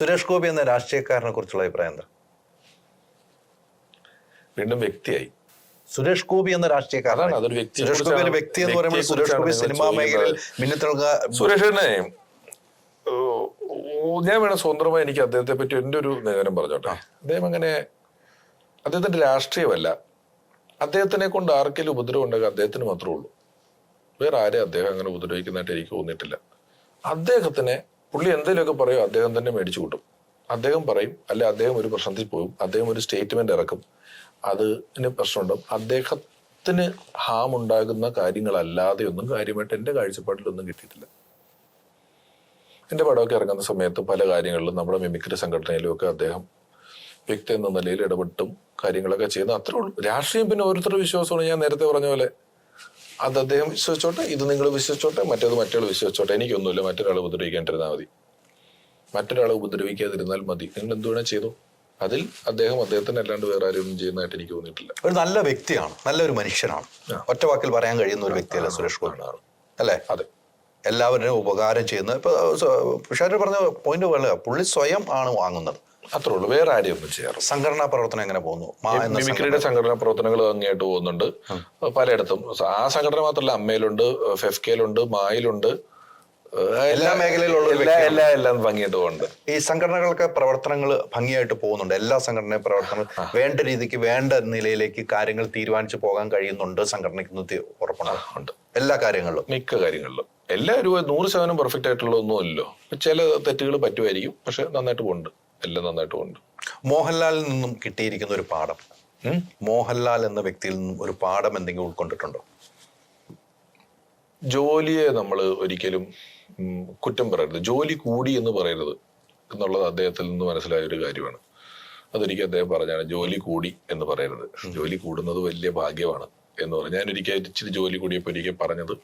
സുരേഷ് ഗോപി എന്ന രാഷ്ട്രീയക്കാരനെ കുറിച്ചുള്ള അഭിപ്രായം എന്താ? വീണ്ടും വ്യക്തിയായി. സുരേഷ് ഗോപി എന്ന രാഷ്ട്രീയക്കാരനാണ് അതൊരു വ്യക്തി സുരേഷ് ഗോപി ഒരു വ്യക്തി എന്ന് പറയുമ്പോൾ സുരേഷ് ഗോപി സിനിമാ മേഖലയിൽ മിന്നിത്തിളങ്ങുക സുരേഷിനെ ഞാൻ വേണം സ്വന്തമായി എനിക്ക് അദ്ദേഹത്തെ പറ്റി എന്റെ ഒരു നിഗമനം പറഞ്ഞോട്ടെ. അദ്ദേഹം അങ്ങനെ അദ്ദേഹത്തിന്റെ രാഷ്ട്രീയമല്ല. അദ്ദേഹത്തിനെ കൊണ്ട് ആർക്കെങ്കിലും ഉപദ്രവം ഉണ്ടെങ്കിൽ അദ്ദേഹത്തിന് മാത്രമേ ഉള്ളൂ. വേറെ ആരെയും അദ്ദേഹം അങ്ങനെ ഉപദ്രവിക്കുന്നതായിട്ട് എനിക്ക് തോന്നിയിട്ടില്ല. അദ്ദേഹത്തിനെ പുള്ളി എന്തെങ്കിലുമൊക്കെ പറയും അദ്ദേഹം തന്നെ മേടിച്ചു കൂട്ടും. അദ്ദേഹം പറയും അല്ലെ അദ്ദേഹം ഒരു പ്രശ്നത്തിൽ പോകും അദ്ദേഹം ഒരു സ്റ്റേറ്റ്മെന്റ് ഇറക്കും. അതിന് പ്രശ്നമുണ്ടാവും അദ്ദേഹത്തിന് ഹാം ഉണ്ടാകുന്ന കാര്യങ്ങളല്ലാതെ ഒന്നും കാര്യമായിട്ട് എന്റെ കാഴ്ചപ്പാടിലൊന്നും കിട്ടിയിട്ടില്ല. എന്റെ പടമൊക്കെ ഇറങ്ങുന്ന സമയത്ത് പല കാര്യങ്ങളിലും നമ്മുടെ മിമിക്രി സംഘടനയിലും ഒക്കെ അദ്ദേഹം വ്യക്തി എന്ന നിലയിൽ ഇടപെട്ടും കാര്യങ്ങളൊക്കെ ചെയ്യുന്ന. അത്രേ ഉള്ളൂ. രാഷ്ട്രീയം പിന്നെ ഓരോരുത്തരുടെ വിശ്വാസമാണ്. ഞാൻ നേരത്തെ പറഞ്ഞ പോലെ അത് അദ്ദേഹം വിശ്വസിച്ചോട്ടെ ഇത് നിങ്ങൾ വിശ്വസിച്ചോട്ടെ മറ്റേത് മറ്റൊരാൾ വിശ്വസിച്ചോട്ടെ. എനിക്കൊന്നുമില്ല മറ്റൊരാളെ ഉപദ്രവിക്കാണ്ടിരുന്നാൽ മതി. മറ്റൊരാളെ ഉപദ്രവിക്കാതിരുന്നാൽ മതി. നിങ്ങൾ എന്ത് വേണേൽ ചെയ്തു. അതിൽ അദ്ദേഹം അദ്ദേഹത്തിന് അല്ലാണ്ട് വേറെ ആരും ചെയ്യുന്നതായിട്ട് എനിക്ക് തോന്നിയിട്ടില്ല. ഒരു നല്ല വ്യക്തിയാണ് നല്ലൊരു മനുഷ്യനാണ്. ഒറ്റ വാക്കിൽ പറയാൻ കഴിയുന്ന ഒരു വ്യക്തിയല്ല സുരേഷ് ഗോപി. അല്ലേ? അതെ. എല്ലാവരും ഉപകാരം ചെയ്യുന്നത് ഇപ്പൊ പുഷാരി പറഞ്ഞ പോയിന്റ് പോലെ പുള്ളി സ്വയം ആണ് വാങ്ങുന്നത്. അത്രേ ഉള്ളൂ. വേറെ ആരെയും ഒന്നും ചെയ്യാറ് സംഘടനാ പ്രവർത്തനം എങ്ങനെ പോകുന്നു? മിമിക്രിയുടെ സംഘടനാ പ്രവർത്തനങ്ങൾ അങ്ങേട്ട് പോകുന്നുണ്ട്. പലയിടത്തും. ആ സംഘടന മാത്രമല്ല അമ്മയിലുണ്ട് ഫെഫ്കയിലുണ്ട് മായിലുണ്ട്. എല്ലാ മേഖലയിലുള്ള എല്ലാ എല്ലാ എല്ലാം ഭംഗിയായിട്ട് പോകുന്നുണ്ട് ഈ സംഘടനകൾക്ക് പ്രവർത്തനങ്ങൾ ഭംഗിയായിട്ട് പോകുന്നുണ്ട്. എല്ലാ സംഘടനയും പ്രവർത്തനങ്ങൾ വേണ്ട രീതിക്ക് വേണ്ട നിലയിലേക്ക് കാര്യങ്ങൾ തീരുമാനിച്ചു പോകാൻ കഴിയുന്നുണ്ട് സംഘടനയ്ക്ക് ഉറപ്പുണ്ട്. എല്ലാ കാര്യങ്ങളിലും. മിക്ക കാര്യങ്ങളിലും. എല്ലാ ഒരു നൂറ് ശതമാനം പെർഫെക്റ്റ് ആയിട്ടുള്ള ഒന്നുമല്ലോ ചില തെറ്റുകൾ പറ്റുമായിരിക്കും പക്ഷെ നന്നായിട്ട് പോകുന്നുണ്ട്. എല്ലാം നന്നായിട്ട് പോകുന്നുണ്ട് മോഹൻലാലിൽ നിന്നും കിട്ടിയിരിക്കുന്ന ഒരു പാഠം. മോഹൻലാൽ എന്ന വ്യക്തിയിൽ നിന്നും ഒരു പാഠം എന്തെങ്കിലും ഉൾക്കൊണ്ടിട്ടുണ്ടോ? ജോലിയെ നമ്മൾ ഒരിക്കലും കുറ്റം പറയരുത്. ജോലി കൂടി എന്ന് പറയരുത് എന്നുള്ളത് അദ്ദേഹത്തിൽ നിന്ന് മനസ്സിലായ ഒരു കാര്യമാണ്. അതൊരിക്കൽ അദ്ദേഹം പറഞ്ഞാണ് ജോലി കൂടി എന്ന് പറയരുത്. ജോലി കൂടുന്നത് വലിയ ഭാഗ്യമാണ് എന്ന് പറഞ്ഞു. ഞാൻ ഒരിക്കൽ ഇച്ചിരി ജോലി കൂടിയപ്പോൾ ഒരിക്കൽ പറഞ്ഞത്.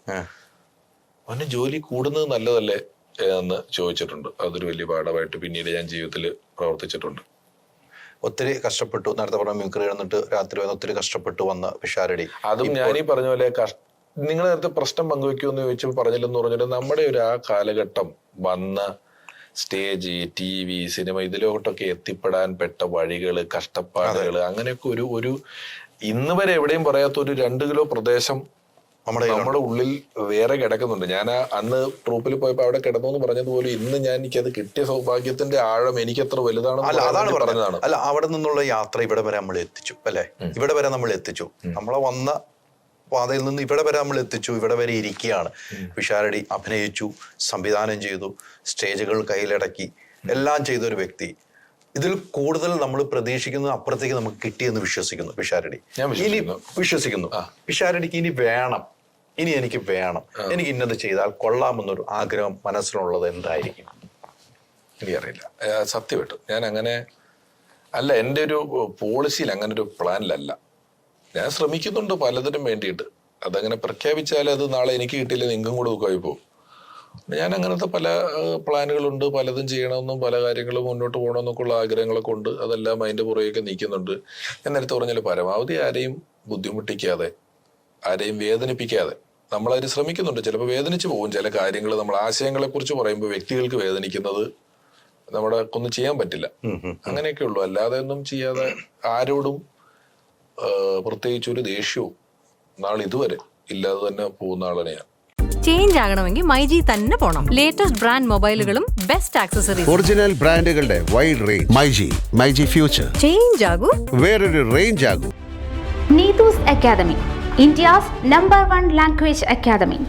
അവന് ജോലി കൂടുന്നത് നല്ലതല്ലേ? എന്ന് ചോദിച്ചിട്ടുണ്ട്. അതൊരു വലിയ പാഠമായിട്ട് പിന്നീട് ഞാൻ ജീവിതത്തിൽ പ്രവർത്തിച്ചിട്ടുണ്ട്. ഒത്തിരി കഷ്ടപ്പെട്ടു. നേരത്തെ പറഞ്ഞ മിമിക്രി എന്നിട്ട് രാത്രി വന്ന് ഒത്തിരി കഷ്ടപ്പെട്ടു വന്ന പിഷാരടി അതും ഞാൻ ഈ പറഞ്ഞ പോലെ നിങ്ങൾ നേരത്തെ പ്രശ്നം പങ്കുവെക്കുമെന്ന് ചോദിച്ചപ്പോൾ പറഞ്ഞില്ലെന്ന് പറഞ്ഞിട്ട് നമ്മുടെ ഒരു ആ കാലഘട്ടം വന്ന സ്റ്റേജ് ടി വി സിനിമ ഇതിലോട്ടൊക്കെ എത്തിപ്പെടാൻ പെട്ട വഴികൾ കഷ്ടപ്പാടുകൾ അങ്ങനെയൊക്കെ ഒരു ഒരു ഇന്ന് വരെ എവിടെയും പറയാത്ത ഒരു രണ്ട് കിലോ പ്രദേശം നമ്മുടെ നമ്മുടെ ഉള്ളിൽ വേറെ കിടക്കുന്നുണ്ട്. ഞാൻ അന്ന് ട്രൂപ്പിൽ പോയപ്പോ അവിടെ കിടന്നു എന്ന് പറഞ്ഞതുപോലെ ഇന്ന് ഞാൻ എനിക്കത് കിട്ടിയ സൗഭാഗ്യത്തിന്റെ ആഴം എനിക്ക് അത്ര വലുതാണ് അല്ല അതാണ് പറഞ്ഞതാണ്. അല്ല അവിടെ നിന്നുള്ള യാത്ര ഇവിടെ വരെ നമ്മൾ എത്തിച്ചു അല്ലെ? ഇവിടെ വരെ നമ്മൾ എത്തിച്ചു. നമ്മളെ വന്ന പാതയിൽ നിന്ന് ഇവിടെ വരെ നമ്മൾ എത്തിച്ചു. ഇവിടെ വരെ ഇരിക്കുകയാണ്. വിഷാരടി അഭിനയിച്ചു സംവിധാനം ചെയ്തു സ്റ്റേജുകൾ കയ്യിലടക്കി എല്ലാം ചെയ്ത ഒരു വ്യക്തി. ഇതിൽ കൂടുതൽ നമ്മൾ പ്രതീക്ഷിക്കുന്നത് അപ്പുറത്തേക്ക് നമുക്ക് കിട്ടിയെന്ന് വിശ്വസിക്കുന്നു വിഷാരടി ഇനി വിശ്വസിക്കുന്നു. വിഷാരടിക്ക് ഇനി വേണം. ഇനി എനിക്ക് വേണം. എനിക്ക് ഇന്നത് ചെയ്താൽ കൊള്ളാമെന്നൊരു ആഗ്രഹം മനസ്സിലുള്ളത് എന്തായിരിക്കും? എനിക്കറിയില്ല. സത്യം വിട്ടു ഞാൻ അങ്ങനെ അല്ല എന്റെ ഒരു പോളിസിയിൽ അങ്ങനെ ഒരു പ്ലാനിലല്ല. ഞാൻ ശ്രമിക്കുന്നുണ്ട് പലതിനും വേണ്ടിയിട്ട്. അതങ്ങനെ പ്രഖ്യാപിച്ചാൽ അത് നാളെ എനിക്ക് കിട്ടിയില്ല നിങ്ങൾ കൂടെ ദുഃഖമായി പോകും. ഞാൻ അങ്ങനത്തെ പല പ്ലാനുകളുണ്ട്. പലതും ചെയ്യണമെന്നും പല കാര്യങ്ങളും മുന്നോട്ട് പോകണമെന്നൊക്കെ ഉള്ള ആഗ്രഹങ്ങളൊക്കെ ഉണ്ട്. അതെല്ലാം അതിന്റെ പുറകെയൊക്കെ നിൽക്കുന്നുണ്ട്. ഞാൻ നേരത്തെ പറഞ്ഞാൽ പരമാവധി ആരെയും ബുദ്ധിമുട്ടിക്കാതെ ആരെയും വേദനിപ്പിക്കാതെ നമ്മളതിന് ശ്രമിക്കുന്നുണ്ട്. ചിലപ്പോൾ വേദനിച്ച് പോകും. ചില കാര്യങ്ങൾ നമ്മൾ ആശയങ്ങളെ കുറിച്ച് പറയുമ്പോൾ വ്യക്തികൾക്ക് വേദനിക്കുന്നത് നമ്മുടെ ഒന്നും ചെയ്യാൻ പറ്റില്ല. അങ്ങനെയൊക്കെ ഉള്ളൂ. അല്ലാതെ ഒന്നും ചെയ്യാതെ ആരോടും പ്രത്യേകിച്ച് ഒരു ദേഷ്യവും നാളെ ഇതുവരെ ഇല്ലാതെ തന്നെ പോകുന്ന ആളനെയാണ് ചേഞ്ച് ആകണമെങ്കിൽ മൈജി തന്നെ പോണം. ലേറ്റസ്റ്റ് ബ്രാൻഡ് മൊബൈലുകളും ബെസ്റ്റ് ആക്സസറീസ് ഒറിജിനൽ ബ്രാൻഡുകളുടെ wide range myG myG future change ആകൂ. വേറൊരു range ആകൂ. Neethu's Academy, India's number one language academy.